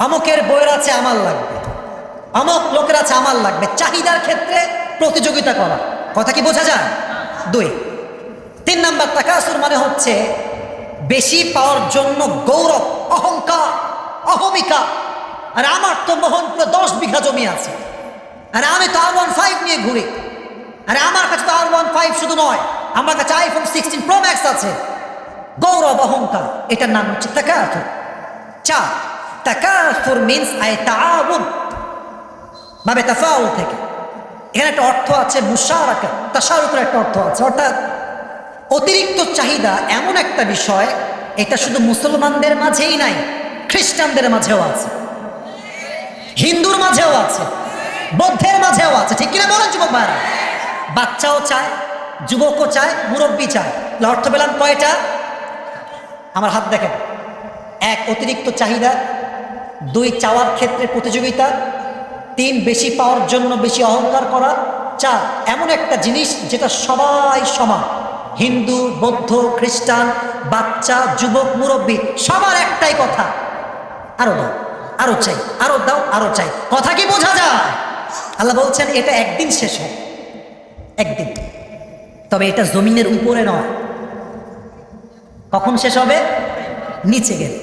অমকের বইয়ের আছে আমার লাগবে। আমক লোকের আছে আমার লাগবে। চাহিদার ক্ষেত্রে প্রতিযোগিতা করা। কথা কি বোঝা যায়? দুই। তিন নাম্বার তাকাসুর মানে হচ্ছে বেশি পাওয়ার জন্য গৌরব, অহংকার, অহমিকা। আর আমার তো মোহনপুরে দশ বিঘা জমি আছে। আর আমি তো আর ওয়ান ফাইভ নিয়ে ঘুরি। আর আমার কাছে তো আর ওয়ান ফাইভ শুধু নয়, আমার কাছে আইফোন সিক্সটিন প্রো ম্যাক্স আছে। গৌরব, অহংকার, এটার নাম হচ্ছে তাকাথুর চার। তাকাথুর মিনস আই তাআবুদ বাবে তাফাউল থেকে। এখানে একটা অর্থ আছে মুশারাকা, তাশারুকের একটা অর্থ আছে। অর্থাৎ অতিরিক্ত চাহিদা এমন একটা বিষয়, এটা শুধু মুসলমানদের মাঝেই নাই, খ্রিস্টানদের মাঝেও আছে। হিন্দুর মাঝেও আছে, বৌদ্ধের মাঝেও আছে। ঠিক কিনা বলেন যুবক ভাইরা? বাচ্চাও চায়, যুবকও চায়, মুরব্বী চায়। অর্থ পেলাম কয়টা? আমার হাত দেখেন। এক, অতিরিক্ত চাহিদা। দুই চাওয়ার ক্ষেত্রে প্রতিযোগিতা, তিন বেশি পাওয়ার জন্য বেশি অহংকার করা, চার, এমন একটা জিনিস যেটা সবাই সমান। হিন্দু, বৌদ্ধ, খ্রিস্টান, বাচ্চা, যুবক, মুরব্বী, সবার একটাই কথা। আরও দাও, আরও চাই, আরও দাও, আরও চাই। কথা কি বোঝা যায়? আল্লাহ বলছেন, এটা একদিন শেষ হয় একদিন। তবে এটা জমিনের উপরে নয়। কখন শেষ হবে? নিচে গেলে।